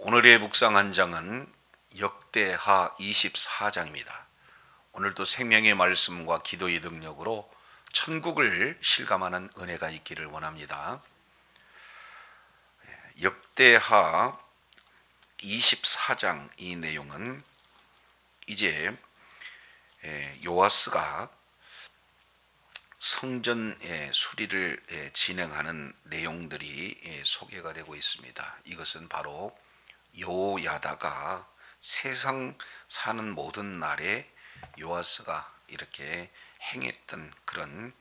오늘의 묵상 한 장은 역대하 24장입니다. 오늘도 생명의 말씀과 기도의 능력으로 천국을 실감하는 은혜가 있기를 원합니다. 역대하 24장 이 내용은 이제 요아스가 성전의 수리를 예, 진행하는 내용들이 예, 소개가 되고 있습니다. 이것은 바로 요야다가 세상 사는 모든 날에 요아스가 이렇게 행했던 그런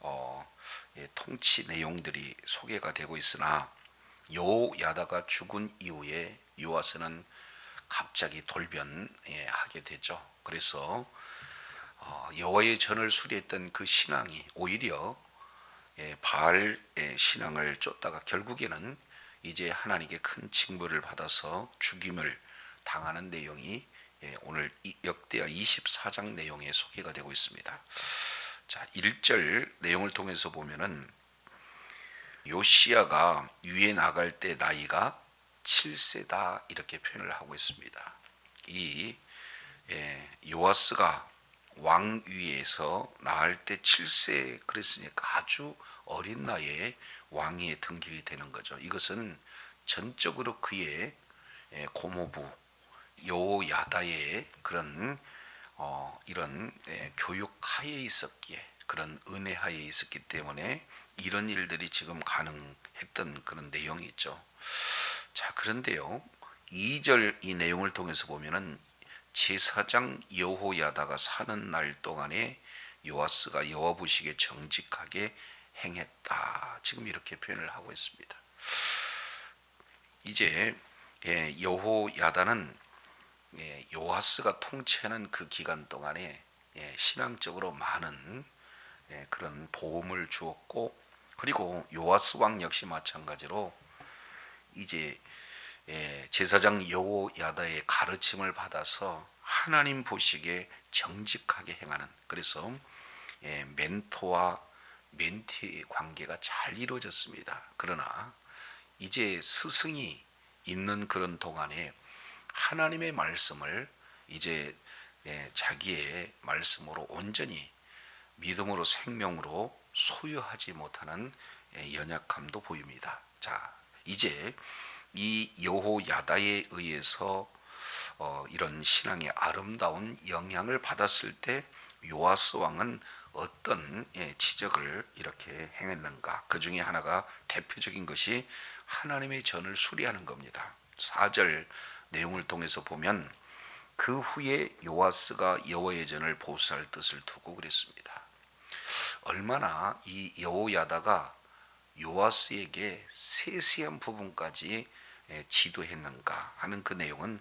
어, 예, 통치 내용들이 소개가 되고 있으나 요야다가 죽은 이후에 요아스는 갑자기 돌변하게 되죠. 그래서 어, 여호와의 전을 수리했던 그 신앙이 오히려 예, 바알의 신앙을 쫓다가 결국에는 이제 하나님께 큰 징벌을 받아서 죽임을 당하는 내용이 예, 오늘 역대하 24장 내용에 소개가 되고 있습니다. 자, 1절 내용을 통해서 보면은 요시야가 위에 나갈 때 나이가 7세다 이렇게 표현을 하고 있습니다. 이 예, 요아스가 왕위에서 나을 때 7세 그랬으니까 아주 어린 나이에 왕위에 등극이 되는 거죠. 이것은 전적으로 그의 예, 고모부 요야다의 그런 어, 이런 예, 교육하에 있었기에 그런 은혜하에 있었기 때문에 이런 일들이 지금 가능했던 그런 내용이 있죠. 자, 그런데요. 2절 이 내용을 통해서 보면은 제사장 여호야다가 사는 날 동안에 요아스가 보시기에 정직하게 행했다. 지금 이렇게 표현을 하고 있습니다. 이제 예, 여호야다는 예, 요아스가 통치하는 그 기간 동안에 예, 신앙적으로 많은 그런 도움을 주었고 그리고 요아스 왕 역시 마찬가지로 이제 제사장 여호야다의 가르침을 받아서 하나님 보시기에 정직하게 행하는 그래서 멘토와 멘티의 관계가 잘 이루어졌습니다. 그러나 이제 스승이 있는 그런 동안에 하나님의 말씀을 이제 자기의 말씀으로 온전히 믿음으로 생명으로 소유하지 못하는 연약함도 보입니다. 자, 이제 이 여호야다에 의해서 어, 이런 신앙의 아름다운 영향을 받았을 때 요아스 왕은 어떤 예, 지적을 이렇게 행했는가? 그 중에 하나가 대표적인 것이 하나님의 전을 수리하는 겁니다. 4절 내용을 통해서 보면 그 후에 요아스가 여호와의 전을 보수할 뜻을 두고 그랬습니다. 얼마나 이 여호야다가 요아스에게 세세한 부분까지 예, 지도했는가 하는 그 내용은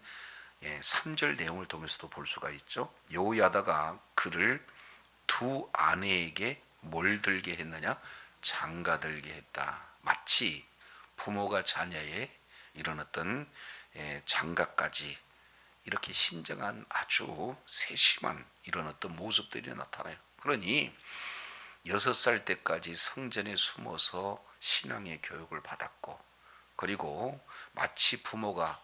3절 예, 내용을 통해서도 볼 수가 있죠. 여호야다가 그를 두 아내에게 뭘 들게 했느냐? 장가 들게 했다. 마치 부모가 자녀의 이런 어떤 예, 장가까지 이렇게 신정한 아주 세심한 이런 어떤 모습들이 나타나요. 그러니 여섯 살 때까지 성전에 숨어서 신앙의 교육을 받았고 그리고 마치 부모가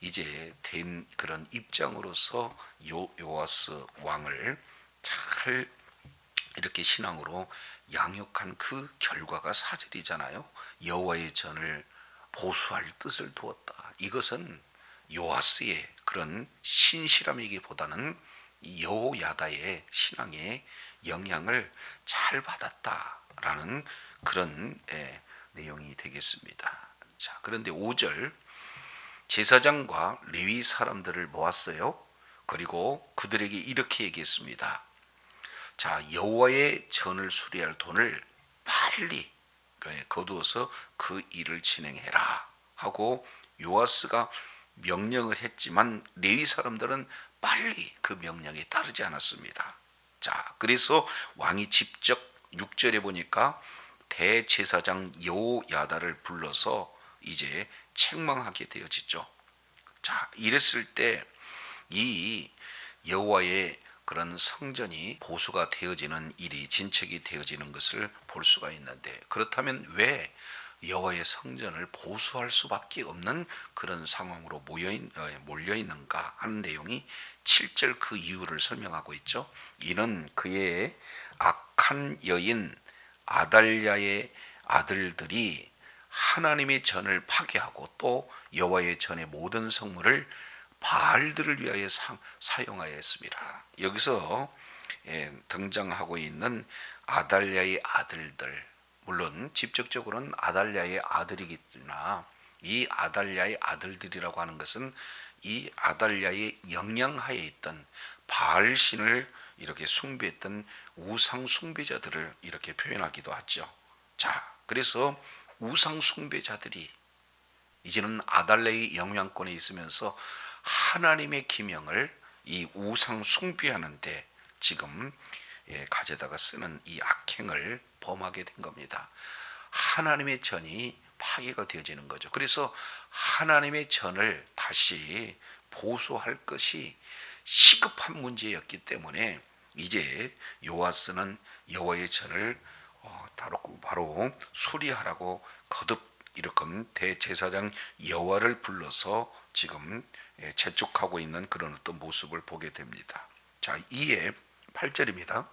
이제 된 그런 입장으로서 요, 요아스 왕을 잘 이렇게 신앙으로 양육한 그 결과가 사절이잖아요. 여호와의 전을 보수할 뜻을 두었다. 이것은 요아스의 그런 신실함이기보다는 여호야다의 신앙의 영향을 잘 받았다라는 그런 예, 내용이 되겠습니다. 자, 그런데 5절 제사장과 레위 사람들을 모았어요. 그리고 그들에게 이렇게 얘기했습니다. 자, 여호와의 전을 수리할 돈을 빨리 거두어서 그 일을 진행해라 하고 요아스가 명령을 했지만 레위 사람들은 빨리 그 명령에 따르지 않았습니다. 자, 그래서 왕이 직접 6절에 보니까 대제사장 여호야다를 불러서 이제 책망하게 되어지죠. 자, 이랬을 때 이 여호와의 그런 성전이 보수가 되어지는 일이 진척이 되어지는 것을 볼 수가 있는데 그렇다면 왜 여호와의 성전을 보수할 수밖에 없는 그런 상황으로 모여 있- 어, 몰려 있는가 하는 내용이 7절 그 이유를 설명하고 있죠. 이는 그의 악한 여인 아달랴의 아들들이 하나님의 전을 파괴하고 또 여호와의 전의 모든 성물을 바알들을 위하여 사, 사용하였습니다. 여기서 예, 등장하고 있는 아달랴의 아들들 물론 직접적으로는 아달랴의 아들이겠으나 이 아달랴의 아들들이라고 하는 것은 이 아달랴의 영향하에 있던 바알 신을 이렇게 숭배했던 우상 숭배자들을 이렇게 표현하기도 하죠. 자, 그래서 우상 숭배자들이 이제는 아달레의 영향권에 있으면서 하나님의 기명을 이 우상 숭배하는데 지금 예, 가져다가 쓰는 이 악행을 범하게 된 겁니다. 하나님의 전이 파괴가 되어지는 거죠. 그래서 하나님의 전을 다시 보수할 것이 시급한 문제였기 때문에 이제 요아스는 여호와의 전을 어, 바로, 수리하라고 거듭 이렇게 대제사장 여호와를 불러서 지금 예, 재촉하고 있는 그런 어떤 모습을 보게 됩니다. 자, 이에 8절입니다.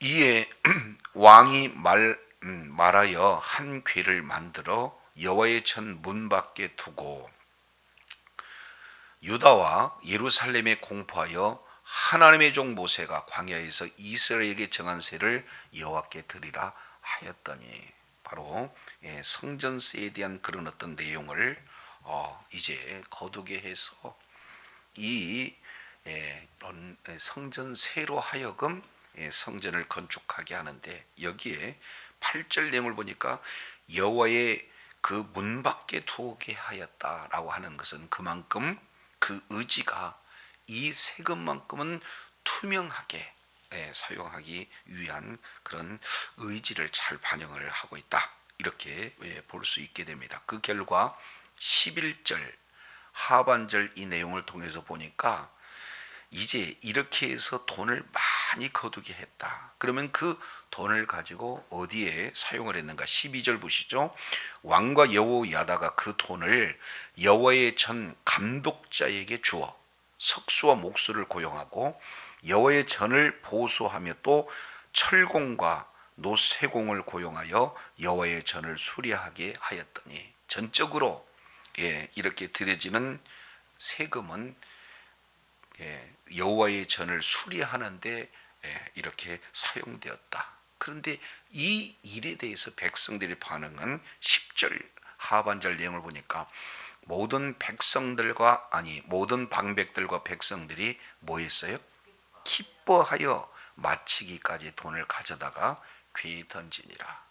이에 왕이 말 음, 말하여 한 궤를 만들어 여호와의 전문 밖에 두고 유다와 예루살렘에 공포하여 하나님의 종 모세가 광야에서 이스라엘에게 정한 세를 여호와께 드리라 하였더니 바로 예, 성전세에 대한 그런 어떤 내용을 어, 이제 거두게 해서 이 예, 이런 성전세로 하여금 예, 성전을 건축하게 하는데 여기에 8절 내용을 보니까 여호와의 그 문 밖에 두게 하였다라고 하는 것은 그만큼 그 의지가 이 세금만큼은 투명하게 예, 사용하기 위한 그런 의지를 잘 반영을 하고 있다. 이렇게 예, 볼수 있게 됩니다. 그 결과 11절 하반절 이 내용을 통해서 보니까 이제 이렇게 해서 돈을 많이 거두게 했다. 그러면 그 돈을 가지고 어디에 사용을 했는가? 12절 보시죠. 왕과 여호야다가 그 돈을 여호와의 전 감독자에게 주어 석수와 목수를 고용하고 여호와의 전을 보수하며 또 철공과 노쇠공을 고용하여 여호와의 전을 수리하게 하였더니 전적으로 예, 이렇게 들여지는 세금은 예, 여호와의 전을 수리하는데 예, 이렇게 사용되었다. 그런데 이 일에 대해서 백성들의 반응은 10절 하반절 내용을 보니까 모든 백성들과 아니 모든 방백들과 백성들이 뭐 했어요? 기뻐하여 마치기까지 돈을 가져다가 귀 던지니라.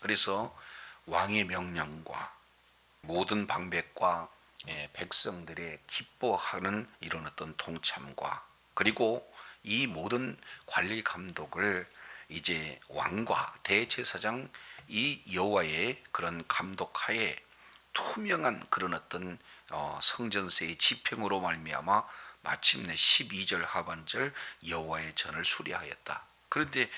그래서 왕의 명령과 모든 방백과 예, 백성들의 기뻐하는 이런 어떤 동참과 그리고 이 모든 관리 감독을 이제 왕과 대제사장 이 여호와의 그런 감독하에 투명한 그런 어떤 어, 성전세의 집행으로 말미암아 마침내 12절 하반절 여호와의 전을 수리하였다. 그런데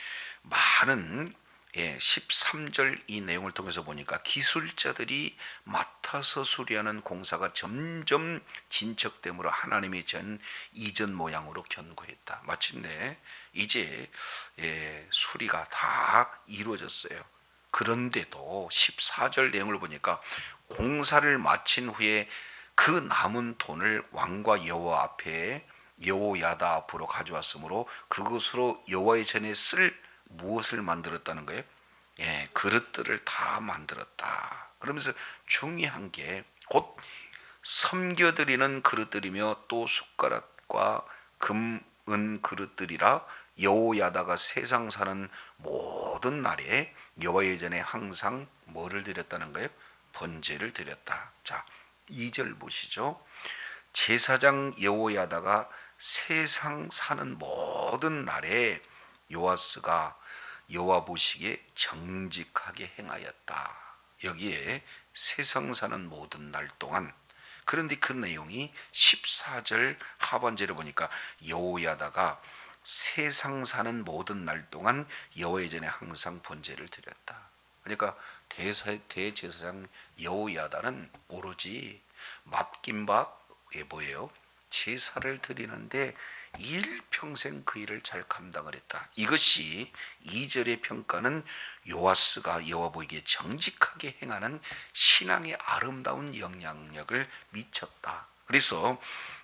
많은 예, 13절 이 내용을 통해서 보니까 기술자들이 맡아서 수리하는 공사가 점점 진척됨으로 하나님의 전 이전 모양으로 견고했다. 마침내 이제 예, 수리가 다 이루어졌어요. 그런데도 14절 내용을 보니까 공사를 마친 후에 그 남은 돈을 왕과 여호와 앞에 여호야다 앞으로 가져왔으므로 그것으로 여호와의 전에 쓸 무엇을 만들었다는 거예요? 예, 그릇들을 다 만들었다. 그러면서 중요한 게 곧 섬겨드리는 그릇들이며 또 숟가락과 금, 은 그릇들이라 여호야다가 세상 사는 모든 날에 여호와의 전에 항상 뭐를 드렸다는 거예요? 번제를 드렸다. 자, 2절 보시죠. 제사장 여호야다가 세상 사는 모든 날에 요아스가 여호와 보시기에 정직하게 행하였다. 여기에 세상 사는 모든 날 동안 그런데 그 내용이 14절 하반절에 보니까 여호야다가 세상 사는 모든 날 동안 여호의 전에 항상 번제를 드렸다. 그러니까 대사, 대제사장 여호야다는 오로지 맡긴 바에 뭐예요? 제사를 드리는데 일평생 그 일을 잘 감당을 했다. 이것이 2절의 평가는 요아스가 여호와 보기에 정직하게 행하는 신앙의 아름다운 영향력을 미쳤다. 그래서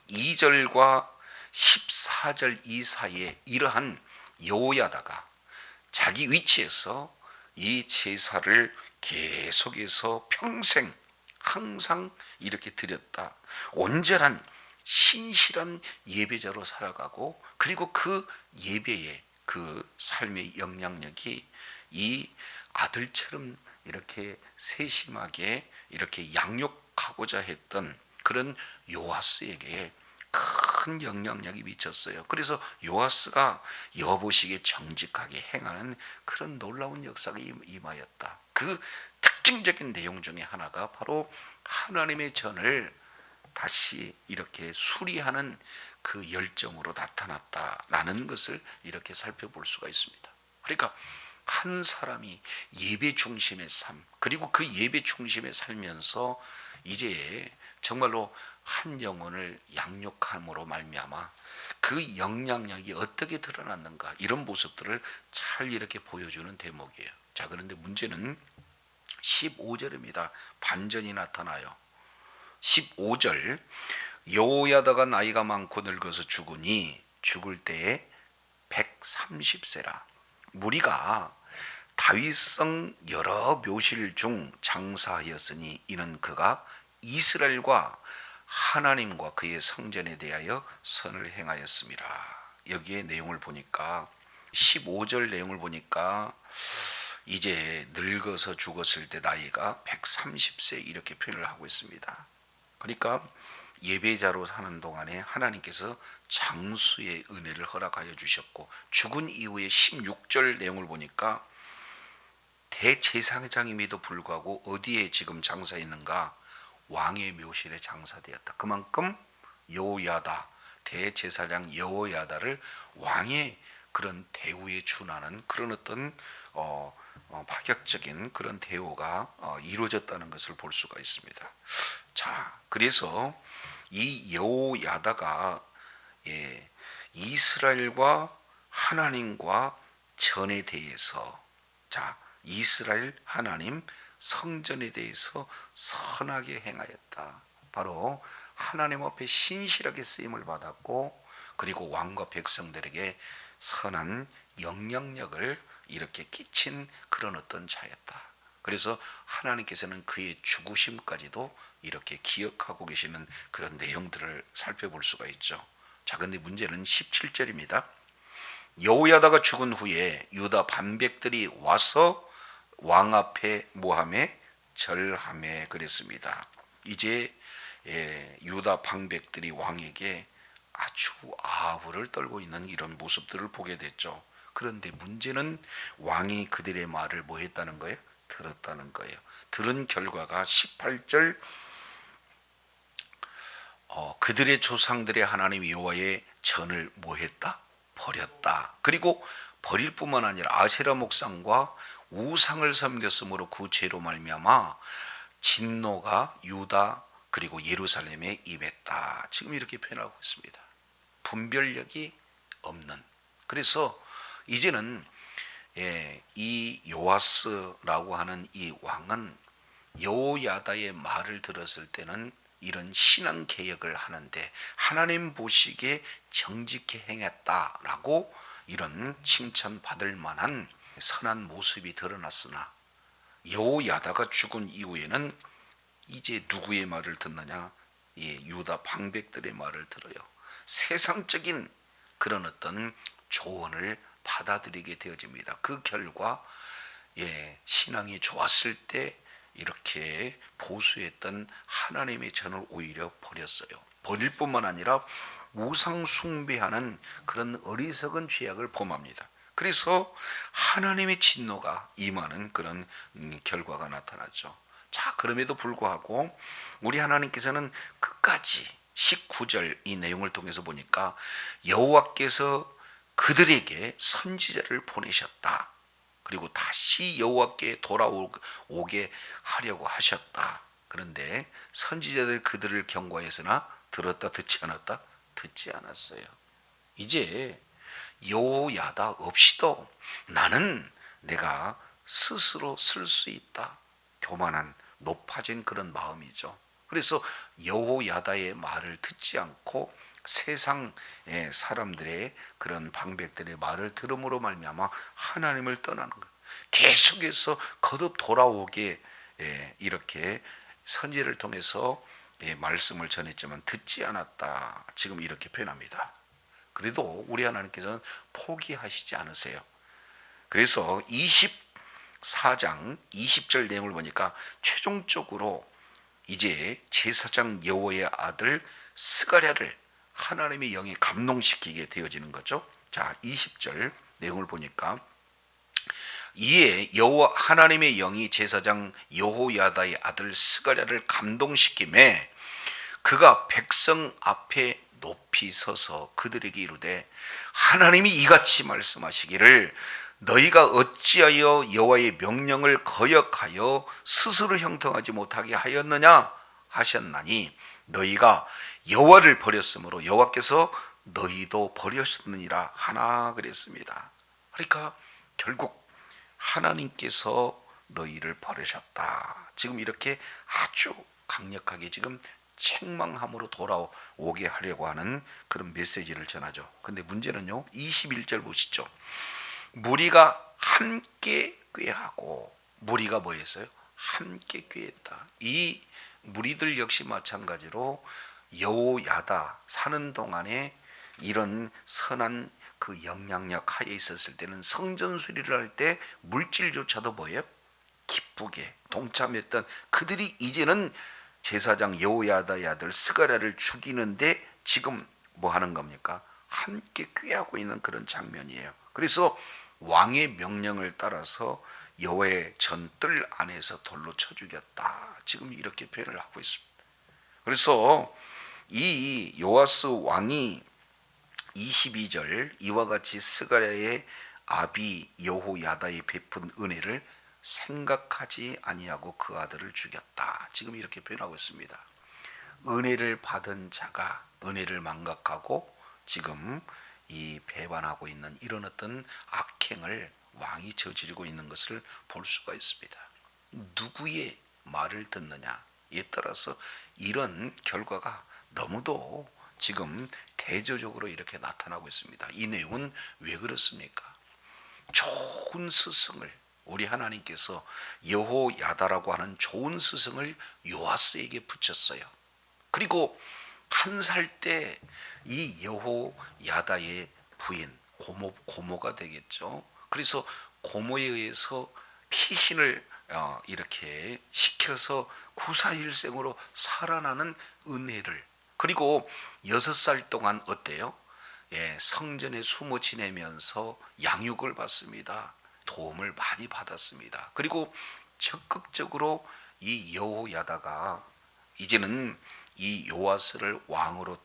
2절과 14절 이 사이에 이러한 여호야다가 자기 위치에서 이 제사를 계속해서 평생 항상 이렇게 드렸다. 온전한 신실한 예배자로 살아가고 그리고 그 예배의 그 삶의 영향력이 이 아들처럼 이렇게 세심하게 이렇게 양육하고자 했던 그런 요아스에게 큰 영향력이 미쳤어요. 그래서 요아스가 여보시기에 정직하게 행하는 그런 놀라운 역사가 임- 임하였다. 그 특징적인 내용 중에 하나가 바로 하나님의 전을 다시 이렇게 수리하는 그 열정으로 나타났다라는 것을 이렇게 살펴볼 수가 있습니다. 그러니까 한 사람이 예배 중심의 삶 그리고 그 예배 중심에 살면서 이제 정말로 한 영혼을 양육함으로 말미암아 그 영향력이 어떻게 드러났는가 이런 모습들을 잘 이렇게 보여주는 대목이에요. 자 그런데 문제는 15절입니다. 반전이 나타나요. 15절 여호야다가 나이가 많고 늙어서 죽으니 죽을 때에 130세라 무리가 다윗성 여러 묘실 중 장사하였으니 이는 그가 이스라엘과 하나님과 그의 성전에 대하여 선을 행하였습니다. 여기에 내용을 보니까 15절 내용을 보니까 이제 늙어서 죽었을 때 나이가 130세 이렇게 표현을 하고 있습니다. 그러니까 예배자로 사는 동안에 하나님께서 장수의 은혜를 허락하여 주셨고 죽은 이후에 16절 내용을 보니까 대제사장임에도 불구하고 어디에 지금 장사했는가 왕의 묘실에 장사되었다. 그만큼 여호야다 대제사장 여호야다를 왕의 그런 대우에 준하는 그런 어떤 어, 어, 파격적인 그런 대우가 어, 이루어졌다는 것을 볼 수가 있습니다. 자, 그래서 이 여호야다가 예, 이스라엘과 하나님과 전에 대해서 자 이스라엘 하나님 성전에 대해서 선하게 행하였다. 바로 하나님 앞에 신실하게 쓰임을 받았고 그리고 왕과 백성들에게 선한 영향력을 이렇게 끼친 그런 어떤 자였다. 그래서 하나님께서는 그의 죽으심까지도 이렇게 기억하고 계시는 그런 내용들을 살펴볼 수가 있죠. 자, 근데 문제는 17절입니다. 여호야다가 죽은 후에 유다 반백들이 와서 왕 앞에 모함에 절함에 그랬습니다. 이제 예, 유다 방백들이 왕에게 아주 아부를 떨고 있는 이런 모습들을 보게 됐죠. 그런데 문제는 왕이 그들의 말을 뭐 했다는 거예요? 들었다는 거예요. 들은 결과가 18절 어, 그들의 조상들의 하나님 여호와의 전을 뭐 했다? 버렸다. 그리고 버릴 뿐만 아니라 아세라 목상과 우상을 섬겼으므로 그 죄로 말미암아 진노가 유다 그리고 예루살렘에 임했다. 지금 이렇게 표현하고 있습니다. 분별력이 없는. 그래서 이제는 예, 이 요아스라고 하는 이 왕은 여호야다의 말을 들었을 때는 이런 신앙 개혁을 하는데 하나님 보시기에 정직히 행했다라고 이런 칭찬 받을 만한 선한 모습이 드러났으나 여호야다가 죽은 이후에는 이제 누구의 말을 듣느냐? 예, 유다 방백들의 말을 들어요. 세상적인 그런 어떤 조언을 받아들이게 되어집니다. 그 결과 예, 신앙이 좋았을 때 이렇게 보수했던 하나님의 전을 오히려 버렸어요. 버릴 뿐만 아니라 우상 숭배하는 그런 어리석은 죄악을 범합니다. 그래서 하나님의 진노가 임하는 그런 음, 결과가 나타나죠. 자, 그럼에도 불구하고 우리 하나님께서는 끝까지 19절 이 내용을 통해서 보니까 여호와께서 그들에게 선지자를 보내셨다. 그리고 다시 여호와께 돌아오게 하려고 하셨다. 그런데 선지자들 그들을 경고했으나 들었다 듣지 않았다 듣지 않았어요. 이제 여호야다 없이도 나는 내가 스스로 쓸 수 있다. 교만한 높아진 그런 마음이죠. 그래서 여호야다의 말을 듣지 않고 세상의 사람들의 그런 방백들의 말을 들음으로 말미암아 하나님을 떠나는 것. 계속해서 거듭 돌아오게 예, 이렇게 선지를 통해서 예, 말씀을 전했지만 듣지 않았다. 지금 이렇게 표현합니다. 그래도 우리 하나님께서는 포기하시지 않으세요. 그래서 24장 20절 내용을 보니까 최종적으로 이제 제사장 여호의 아들 스가랴를 하나님의 영이 감동시키게 되어지는 거죠. 자, 20절 내용을 보니까 이에 여호와 하나님의 영이 제사장 여호야다의 아들 스가랴를 감동시킴에 그가 백성 앞에 높이 서서 그들에게 이르되 하나님이 이같이 말씀하시기를 너희가 어찌하여 여호와의 명령을 거역하여 스스로 형통하지 못하게 하였느냐 하셨나니 너희가 여호와를 버렸으므로 여호와께서 너희도 버렸느니라 하나 그랬습니다. 그러니까 결국 하나님께서 너희를 버리셨다. 지금 이렇게 아주 강력하게 지금 책망함으로 돌아오게 하려고 하는 그런 메시지를 전하죠. 근데 문제는요. 21절 보시죠. 무리가 함께 꾀하고 무리가 뭐였어요? 함께 꾀했다. 이 무리들 역시 마찬가지로 여호야다 사는 동안에 이런 선한 그 영향력 하에 있었을 때는 성전 수리를 할 때 물질조차도 뭐예요? 기쁘게 동참했던 그들이 이제는 제사장 여호야다의 아들 스가랴를 죽이는데 지금 뭐 하는 겁니까? 함께 꾀하고 있는 그런 장면이에요. 그래서 왕의 명령을 따라서 여호의 전뜰 안에서 돌로 쳐 죽였다. 지금 이렇게 표현을 하고 있습니다. 그래서 이 요아스 왕이 22절 이와 같이 스가랴의 아비 여호야다의 베푼 은혜를 생각하지 아니하고 그 아들을 죽였다. 지금 이렇게 표현하고 있습니다. 은혜를 받은 자가 은혜를 망각하고 지금 이 배반하고 있는 이런 어떤 악행을 왕이 저지르고 있는 것을 볼 수가 있습니다. 누구의 말을 듣느냐에 따라서 이런 결과가 너무도 지금 대조적으로 이렇게 나타나고 있습니다. 이 내용은 왜 그렇습니까? 좋은 스승을 우리 하나님께서 여호야다라고 하는 좋은 스승을 요아스에게 붙였어요. 그리고 한 살 때 이 여호야다의 부인 고모 고모가 되겠죠. 그래서 고모에 의해서 피신을 어, 이렇게 시켜서 구사일생으로 살아나는 은혜를 그리고 여섯 살 동안 어때요? 예, 성전에 숨어 지내면서 양육을 받습니다. 도움을 많이 받았습니다. 그리고 적극적으로 이 여호야다가 이제는 이 요아스를 왕으로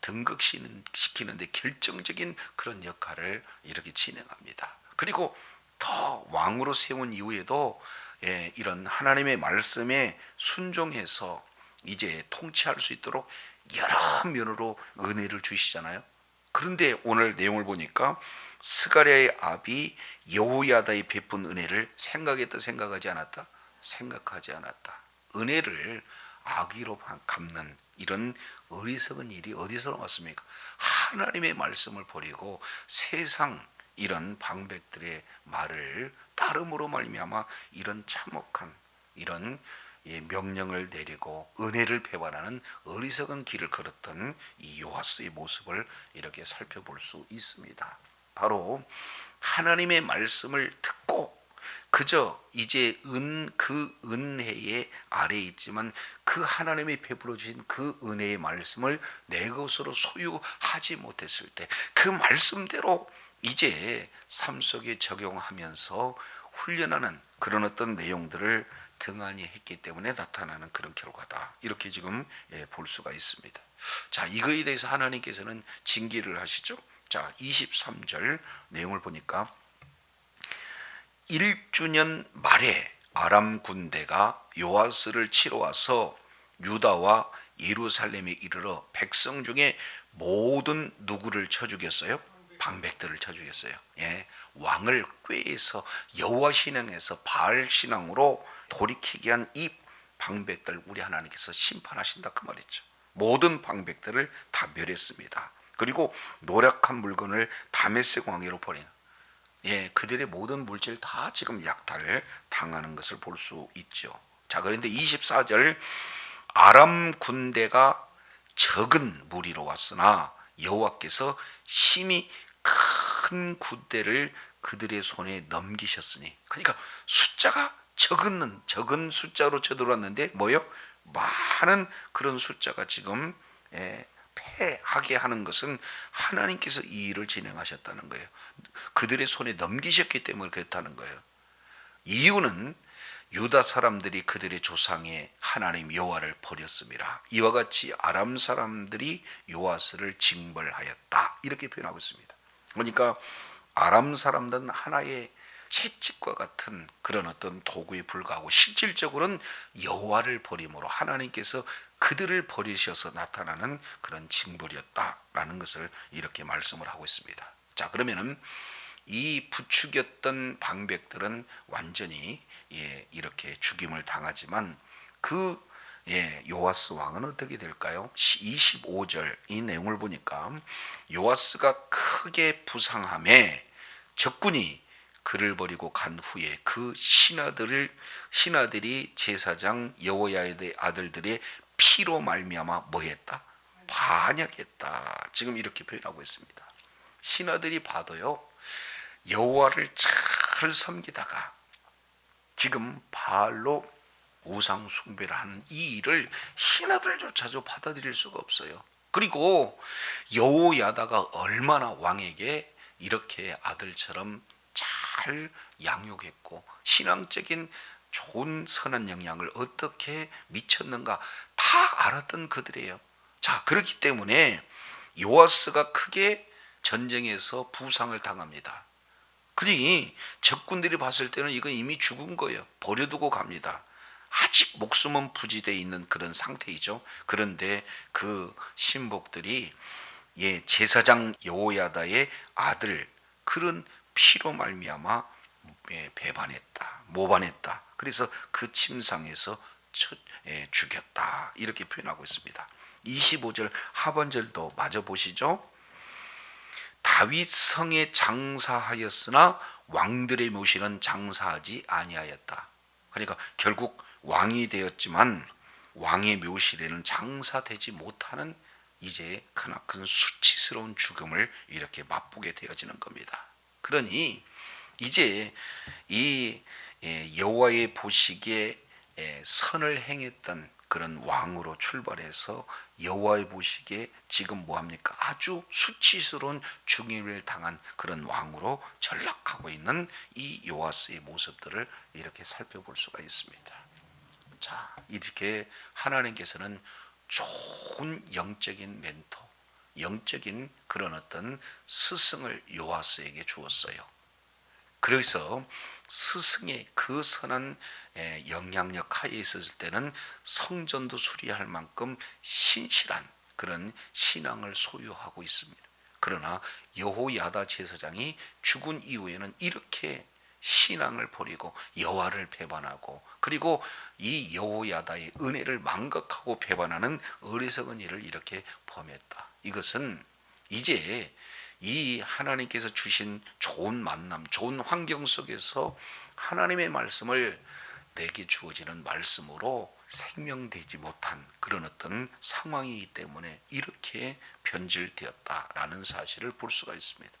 등극시키는데 결정적인 그런 역할을 이렇게 진행합니다. 그리고 더 왕으로 세운 이후에도 예, 이런 하나님의 말씀에 순종해서 이제 통치할 수 있도록 여러 면으로 은혜를 주시잖아요. 그런데 오늘 내용을 보니까 스가랴의 아비 여호야다의 베푼 은혜를 생각했다 생각하지 않았다 생각하지 않았다. 은혜를 악의로 갚는 이런 어리석은 일이 어디서 나왔습니까? 하나님의 말씀을 버리고 세상 이런 방백들의 말을 따름으로 말미암아 이런 참혹한 이런 예, 명령을 내리고 은혜를 배반하는 어리석은 길을 걸었던 이 요하스의 모습을 이렇게 살펴볼 수 있습니다. 바로 하나님의 말씀을 듣고 그저 이제 은 그 은혜의 아래 있지만 그 하나님이 베풀어 주신 그 은혜의 말씀을 내 것으로 소유하지 못했을 때 그 말씀대로 이제 삶 속에 적용하면서 훈련하는 그런 어떤 내용들을 등한히 했기 때문에 나타나는 그런 결과다. 이렇게 지금 예, 볼 수가 있습니다. 자, 이거에 대해서 하나님께서는 징계를 하시죠. 자, 23절 내용을 보니까 1주년 말에 아람 군대가 요아스를 치러 와서 유다와 예루살렘에 이르러 백성 중에 모든 누구를 쳐 죽였어요? 방백들을 쳐 죽였어요. 예. 왕을 꾀해서 여호와 신앙에서 바알 신앙으로 돌이키게 한 이 방백들 우리 하나님께서 심판하신다 그 말이죠. 모든 방백들을 다 멸했습니다. 그리고 노력한 물건을 다메섹 왕위로 보낸 예, 그들의 모든 물질 다 지금 약탈 당하는 것을 볼 수 있죠. 자, 그런데 24절 아람 군대가 적은 무리로 왔으나 여호와께서 심히 큰 군대를 그들의 손에 넘기셨으니 그러니까 숫자가 적은 적은 숫자로 쳐들어왔는데 뭐요? 많은 그런 숫자가 지금 예, 패하게 하는 것은 하나님께서 이 일을 진행하셨다는 거예요. 그들의 손에 넘기셨기 때문에 그렇다는 거예요. 이유는 유다 사람들이 그들의 조상의 하나님 여호와를 버렸습니다. 이와 같이 아람 사람들이 요아스를 징벌하였다. 이렇게 표현하고 있습니다. 그러니까 아람 사람들은 하나의 채찍과 같은 그런 어떤 도구에 불과하고 실질적으로는 여호와를 버림으로 하나님께서 그들을 버리셔서 나타나는 그런 징벌이었다라는 것을 이렇게 말씀을 하고 있습니다. 자 그러면은 이 부추겼던 방백들은 완전히 예, 이렇게 죽임을 당하지만 그 예, 요아스 왕은 어떻게 될까요? 25절 이 내용을 보니까 요아스가 크게 부상함에 적군이 그를 버리고 간 후에 그 신하들을 신하들이 제사장 여호야의 아들들의 피로 말미암아 뭐했다? 반역했다. 지금 이렇게 표현하고 있습니다. 신하들이 봐도요 여호와를 잘 섬기다가 지금 바알로 우상 숭배를 하는 이 일을 신하들조차도 받아들일 수가 없어요. 그리고 여호야다가 얼마나 왕에게 이렇게 아들처럼 잘 양육했고 신앙적인 좋은 선한 영향을 어떻게 미쳤는가 다 알았던 그들이에요. 자, 그렇기 때문에 요아스가 크게 전쟁에서 부상을 당합니다. 그러니 적군들이 봤을 때는 이건 이미 죽은 거예요. 버려두고 갑니다. 아직 목숨은 부지되어 있는 그런 상태이죠. 그런데 그 신복들이 예, 제사장 여호야다의 아들 그런 피로 말미암아 예, 배반했다, 모반했다. 그래서 그 침상에서 쳐, 예, 죽였다 이렇게 표현하고 있습니다. 25절 하반절도 마저 보시죠. 다윗 성에 장사하였으나 왕들의 묘실은 장사하지 아니하였다. 그러니까 결국 왕이 되었지만 왕의 묘실에는 장사되지 못하는 이제 크나큰 수치스러운 죽음을 이렇게 맛보게 되어지는 겁니다. 그러니 이제 이 예, 여호와의 보시기에 예, 선을 행했던 그런 왕으로 출발해서 여호와의 보시기에 지금 뭐 합니까? 아주 수치스러운 중임을 당한 그런 왕으로 전락하고 있는 이 요아스의 모습들을 이렇게 살펴볼 수가 있습니다. 자, 이렇게 하나님께서는 좋은 영적인 멘토, 영적인 그런 어떤 스승을 요아스에게 주었어요. 그래서 스승의 그 선한 영향력 하에 있었을 때는 성전도 수리할 만큼 신실한 그런 신앙을 소유하고 있습니다. 그러나 여호야다 제사장이 죽은 이후에는 이렇게 신앙을 버리고 여호와를 배반하고 그리고 이 여호야다의 은혜를 망각하고 배반하는 어리석은 일을 이렇게 범했다. 이것은 이제 이 하나님께서 주신 좋은 만남, 좋은 환경 속에서 하나님의 말씀을 내게 주어지는 말씀으로 생명되지 못한 그런 어떤 상황이기 때문에 이렇게 변질되었다라는 사실을 볼 수가 있습니다.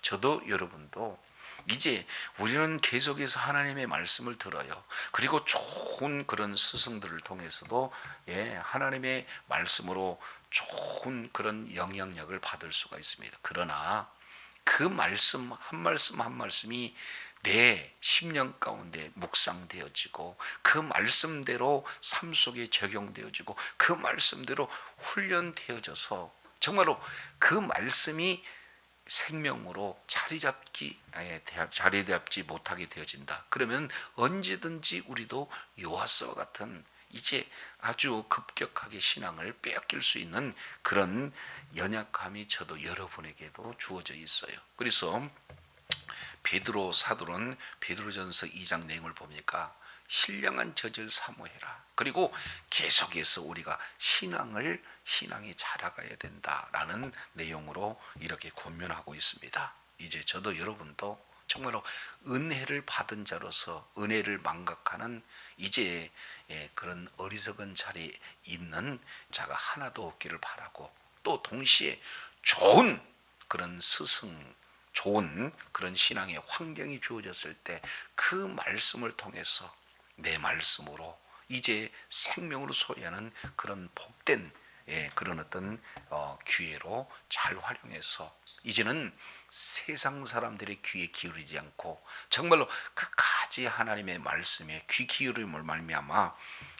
저도 여러분도 이제 우리는 계속해서 하나님의 말씀을 들어요. 그리고 좋은 그런 스승들을 통해서도 예, 하나님의 말씀으로 좋은 그런 영향력을 받을 수가 있습니다. 그러나 그 말씀 한 말씀 한 말씀이 내 심령 가운데 묵상되어지고 그 말씀대로 삶 속에 적용되어지고 그 말씀대로 훈련되어져서 정말로 그 말씀이 생명으로 자리 잡기 자리 잡지 못하게 되어진다. 그러면 언제든지 우리도 요하스와 같은 이제 아주 급격하게 신앙을 빼앗길 수 있는 그런 연약함이 저도 여러분에게도 주어져 있어요. 그래서 베드로 사도는 베드로전서 2장 내용을 보니까 신령한 젖을 사모해라. 그리고 계속해서 우리가 신앙을 신앙이 자라가야 된다라는 내용으로 이렇게 권면하고 있습니다. 이제 저도 여러분도 정말로 은혜를 받은 자로서 은혜를 망각하는 이제 예, 그런 어리석은 자리에 있는 자가 하나도 없기를 바라고 또 동시에 좋은 그런 스승 좋은 그런 신앙의 환경이 주어졌을 때 그 말씀을 통해서 내 말씀으로 이제 생명으로 소유하는 그런 복된 예, 그런 어떤 어, 기회로 잘 활용해서 이제는 세상 사람들의 귀에 기울이지 않고 정말로 끝까지 하나님의 말씀에 귀 기울임을 말미암아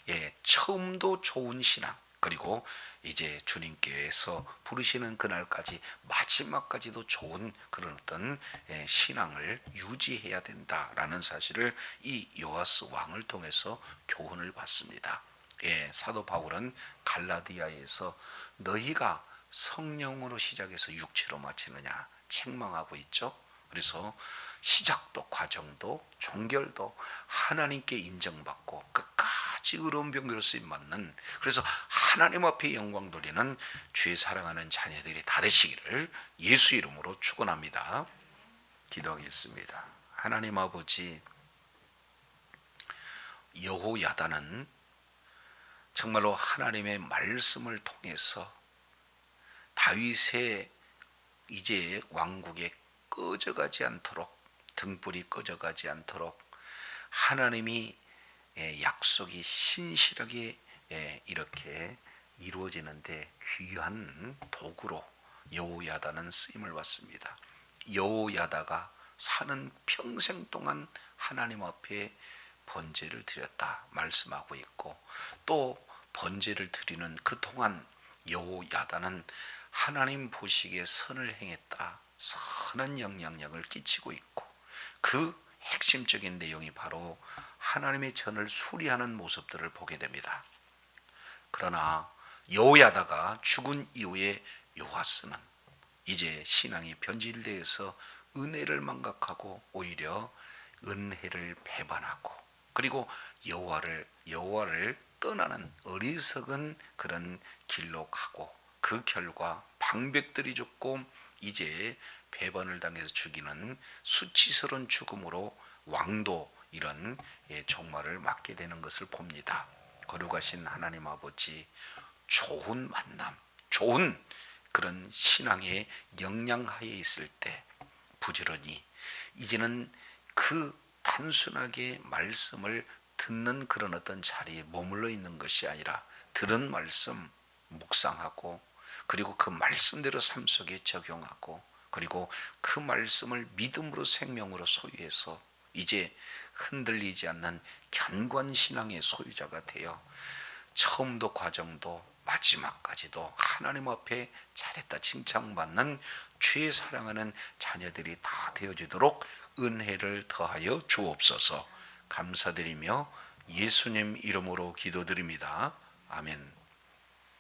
예, 처음도 좋은 신앙 그리고 이제 주님께서 부르시는 그날까지 마지막까지도 좋은 그런 어떤 예, 신앙을 유지해야 된다라는 사실을 이 요아스 왕을 통해서 교훈을 받습니다. 예, 사도 바울은 갈라디아에서 너희가 성령으로 시작해서 육체로 마치느냐 책망하고 있죠. 그래서 시작도 과정도 종결도 하나님께 인정받고 끝까지 의로운 병기로 쓰임 받는 그래서 하나님 앞에 영광 돌리는 주의 사랑하는 자녀들이 다 되시기를 예수 이름으로 축원합니다. 기도하겠습니다. 하나님 아버지 여호야다는 정말로 하나님의 말씀을 통해서 다윗의 이제 왕국에 꺼져가지 않도록 등불이 꺼져가지 않도록 하나님이 예, 약속이 신실하게 예, 이렇게 이루어지는데 귀한 도구로 여호야다는 쓰임을 받습니다. 여호야다가 사는 평생 동안 하나님 앞에 번제를 드렸다 말씀하고 있고 또 번제를 드리는 그 동안 여호야다는 하나님 보시기에 선을 행했다 선한 영향력을 끼치고 있고 그 핵심적인 내용이 바로 하나님의 전을 수리하는 모습들을 보게 됩니다. 그러나 여호야다가 죽은 이후에 요하스는 이제 신앙이 변질되어서 은혜를 망각하고 오히려 은혜를 배반하고 그리고 여호와를 여호와를 떠나는 어리석은 그런 길로 가고 그 결과 방백들이 죽고 이제 배반을 당해서 죽이는 수치스러운 죽음으로 왕도 이런 예, 종말을 맞게 되는 것을 봅니다. 거룩하신 하나님 아버지 좋은 만남, 좋은 그런 신앙의 영향하에 있을 때 부지런히 이제는 그 단순하게 말씀을 듣는 그런 어떤 자리에 머물러 있는 것이 아니라 들은 말씀 묵상하고 그리고 그 말씀대로 삶 속에 적용하고 그리고 그 말씀을 믿음으로 생명으로 소유해서 이제 흔들리지 않는 견고한 신앙의 소유자가 되어 처음도 과정도 마지막까지도 하나님 앞에 잘했다 칭찬받는 주의 사랑하는 자녀들이 다 되어지도록 은혜를 더하여 주옵소서 감사드리며 예수님 이름으로 기도드립니다. 아멘.